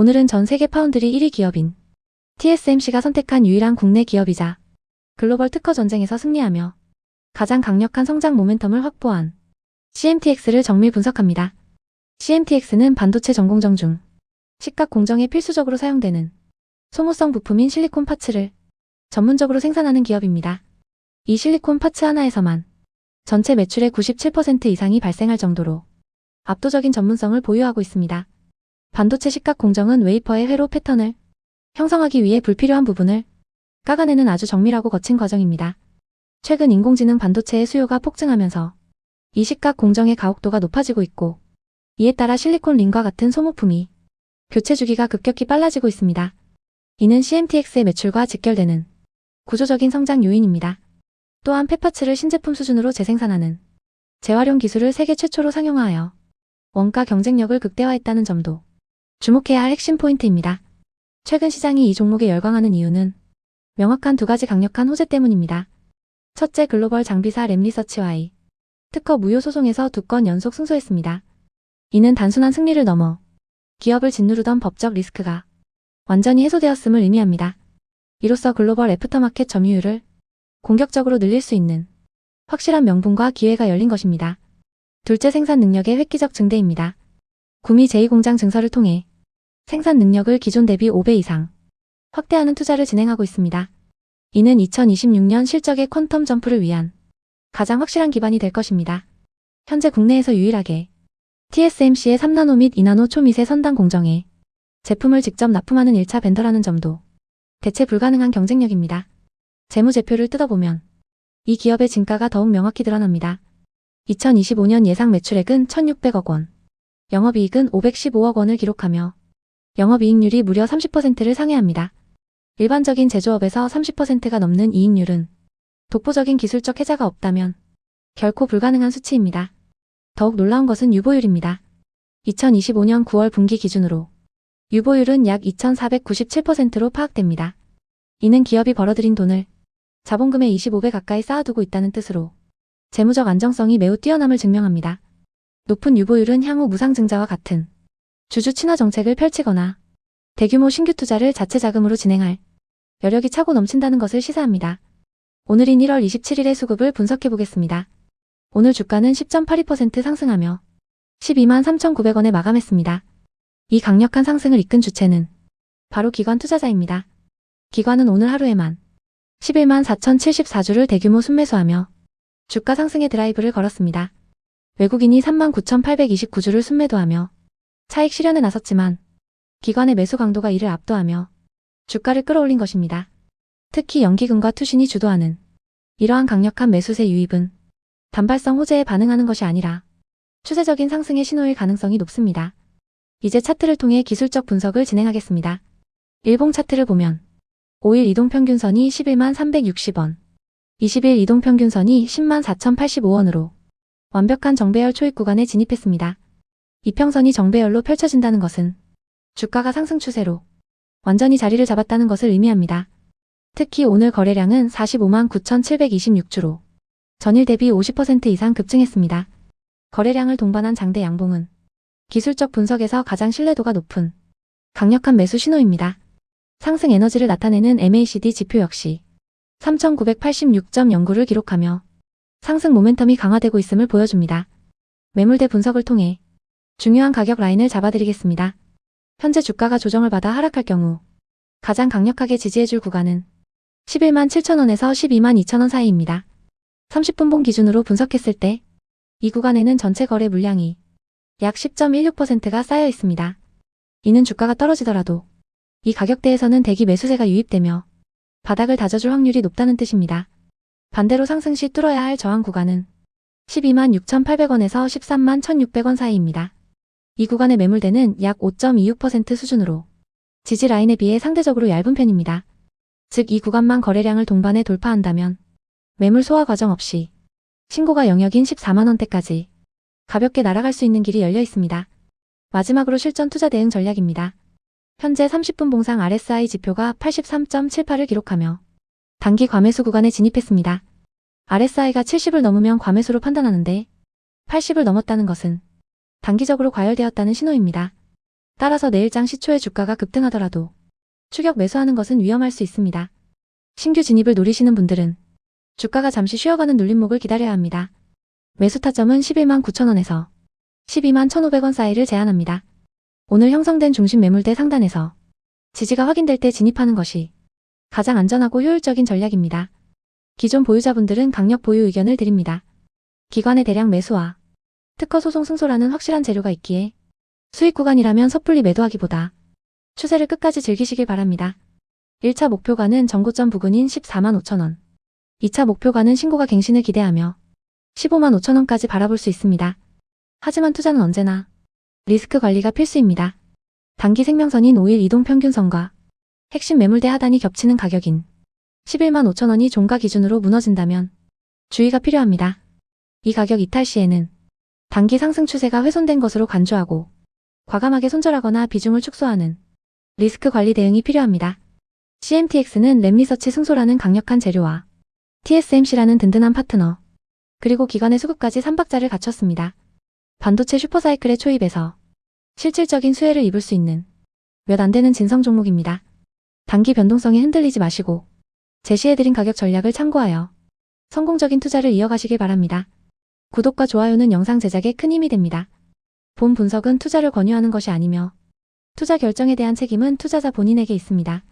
오늘은 전 세계 파운드리 1위 기업인 TSMC가 선택한 유일한 국내 기업이자 글로벌 특허 전쟁에서 승리하며 가장 강력한 성장 모멘텀을 확보한 CMTX를 정밀 분석합니다. CMTX는 반도체 전공정 중 식각 공정에 필수적으로 사용되는 소모성 부품인 실리콘 파츠를 전문적으로 생산하는 기업입니다. 이 실리콘 파츠 하나에서만 전체 매출의 97% 이상이 발생할 정도로 압도적인 전문성을 보유하고 있습니다. 반도체 식각 공정은 웨이퍼의 회로 패턴을 형성하기 위해 불필요한 부분을 까가내는 아주 정밀하고 거친 과정입니다. 최근 인공지능 반도체의 수요가 폭증하면서 이 식각 공정의 가혹도가 높아지고 있고 이에 따라 실리콘 링과 같은 소모품이 교체 주기가 급격히 빨라지고 있습니다. 이는 CMTX의 매출과 직결되는 구조적인 성장 요인입니다. 또한 폐파츠를 신제품 수준으로 재생산하는 재활용 기술을 세계 최초로 상용화하여 원가 경쟁력을 극대화했다는 점도 주목해야 할 핵심 포인트입니다. 최근 시장이 이 종목에 열광하는 이유는 명확한 두 가지 강력한 호재 때문입니다. 첫째 글로벌 장비사 램리서치와의 특허 무효 소송에서 두 건 연속 승소했습니다. 이는 단순한 승리를 넘어 기업을 짓누르던 법적 리스크가 완전히 해소되었음을 의미합니다. 이로써 글로벌 애프터마켓 점유율을 공격적으로 늘릴 수 있는 확실한 명분과 기회가 열린 것입니다. 둘째 생산 능력의 획기적 증대입니다. 구미 제2공장 증설을 통해 생산 능력을 기존 대비 5배 이상 확대하는 투자를 진행하고 있습니다. 이는 2026년 실적의 퀀텀 점프를 위한 가장 확실한 기반이 될 것입니다. 현재 국내에서 유일하게 TSMC의 3나노 및 2나노 초미세 선단 공정에 제품을 직접 납품하는 1차 벤더라는 점도 대체 불가능한 경쟁력입니다. 재무제표를 뜯어보면 이 기업의 진가가 더욱 명확히 드러납니다. 2025년 예상 매출액은 1,600억 원, 영업이익은 515억 원을 기록하며 영업이익률이 무려 30%를 상회합니다. 일반적인 제조업에서 30%가 넘는 이익률은 독보적인 기술적 혜자가 없다면 결코 불가능한 수치입니다. 더욱 놀라운 것은 유보율입니다. 2025년 9월 분기 기준으로 유보율은 약 2,497%로 파악됩니다. 이는 기업이 벌어들인 돈을 자본금의 25배 가까이 쌓아두고 있다는 뜻으로 재무적 안정성이 매우 뛰어남을 증명합니다. 높은 유보율은 향후 무상 증자와 같은 주주 친화 정책을 펼치거나 대규모 신규 투자를 자체 자금으로 진행할 여력이 차고 넘친다는 것을 시사합니다. 오늘인 1월 27일의 수급을 분석해 보겠습니다. 오늘 주가는 10.82% 상승하며 12만 3,900원에 마감했습니다. 이 강력한 상승을 이끈 주체는 바로 기관 투자자입니다. 기관은 오늘 하루에만 11만 4,074주를 대규모 순매수하며 주가 상승의 드라이브를 걸었습니다. 외국인이 3만 9,829주를 순매도하며 차익 실현에 나섰지만 기관의 매수 강도가 이를 압도하며 주가를 끌어올린 것입니다. 특히 연기금과 투신이 주도하는 이러한 강력한 매수세 유입은 단발성 호재에 반응하는 것이 아니라 추세적인 상승의 신호일 가능성이 높습니다. 이제 차트를 통해 기술적 분석을 진행하겠습니다. 일봉 차트를 보면 5일 이동평균선이 11만 360원, 20일 이동평균선이 10만 4085원으로 완벽한 정배열 초입 구간에 진입했습니다. 이평선이 정배열로 펼쳐진다는 것은 주가가 상승 추세로 완전히 자리를 잡았다는 것을 의미합니다. 특히 오늘 거래량은 45만 9,726주로 전일 대비 50% 이상 급증했습니다. 거래량을 동반한 장대 양봉은 기술적 분석에서 가장 신뢰도가 높은 강력한 매수 신호입니다. 상승 에너지를 나타내는 MACD 지표 역시 3986.09를 기록하며 상승 모멘텀이 강화되고 있음을 보여줍니다. 매물대 분석을 통해 중요한 가격 라인을 잡아드리겠습니다. 현재 주가가 조정을 받아 하락할 경우 가장 강력하게 지지해줄 구간은 11만 7천원에서 12만 2천원 사이입니다. 30분봉 기준으로 분석했을 때 이 구간에는 전체 거래 물량이 약 10.16%가 쌓여 있습니다. 이는 주가가 떨어지더라도 이 가격대에서는 대기 매수세가 유입되며 바닥을 다져줄 확률이 높다는 뜻입니다. 반대로 상승 시 뚫어야 할 저항 구간은 12만 6,800원에서 13만 1,600원 사이입니다. 이 구간의 매물대는 약 5.26% 수준으로 지지 라인에 비해 상대적으로 얇은 편입니다. 즉 이 구간만 거래량을 동반해 돌파한다면 매물 소화 과정 없이 신고가 영역인 14만원대까지 가볍게 날아갈 수 있는 길이 열려 있습니다. 마지막으로 실전 투자 대응 전략입니다. 현재 30분 봉상 RSI 지표가 83.78을 기록하며 단기 과매수 구간에 진입했습니다. RSI가 70을 넘으면 과매수로 판단하는데 80을 넘었다는 것은 단기적으로 과열되었다는 신호입니다. 따라서 내일장 시초에 주가가 급등하더라도 추격 매수하는 것은 위험할 수 있습니다. 신규 진입을 노리시는 분들은 주가가 잠시 쉬어가는 눌림목을 기다려야 합니다. 매수 타점은 11만 9천원에서 12만 1,500원 사이를 제한합니다. 오늘 형성된 중심 매물대 상단에서 지지가 확인될 때 진입하는 것이 가장 안전하고 효율적인 전략입니다. 기존 보유자분들은 강력 보유 의견을 드립니다. 기관의 대량 매수와 특허 소송 승소라는 확실한 재료가 있기에 수익 구간이라면 섣불리 매도하기보다 추세를 끝까지 즐기시길 바랍니다. 1차 목표가는 전고점 부근인 14만 5천원, 2차 목표가는 신고가 갱신을 기대하며 15만 5천원까지 바라볼 수 있습니다. 하지만 투자는 언제나 리스크 관리가 필수입니다. 단기 생명선인 5일 이동 평균선과 핵심 매물대 하단이 겹치는 가격인 11만 5천원이 종가 기준으로 무너진다면 주의가 필요합니다. 이 가격 이탈 시에는 단기 상승 추세가 훼손된 것으로 간주하고 과감하게 손절하거나 비중을 축소하는 리스크 관리 대응이 필요합니다. CMTX는 랩리서치 승소라는 강력한 재료와 TSMC라는 든든한 파트너, 그리고 기관의 수급까지 3박자를 갖췄습니다. 반도체 슈퍼사이클의 초입에서 실질적인 수혜를 입을 수 있는 몇 안 되는 진성 종목입니다. 단기 변동성에 흔들리지 마시고 제시해드린 가격 전략을 참고하여 성공적인 투자를 이어가시길 바랍니다. 구독과 좋아요는 영상 제작에 큰 힘이 됩니다. 본 분석은 투자를 권유하는 것이 아니며 투자 결정에 대한 책임은 투자자 본인에게 있습니다.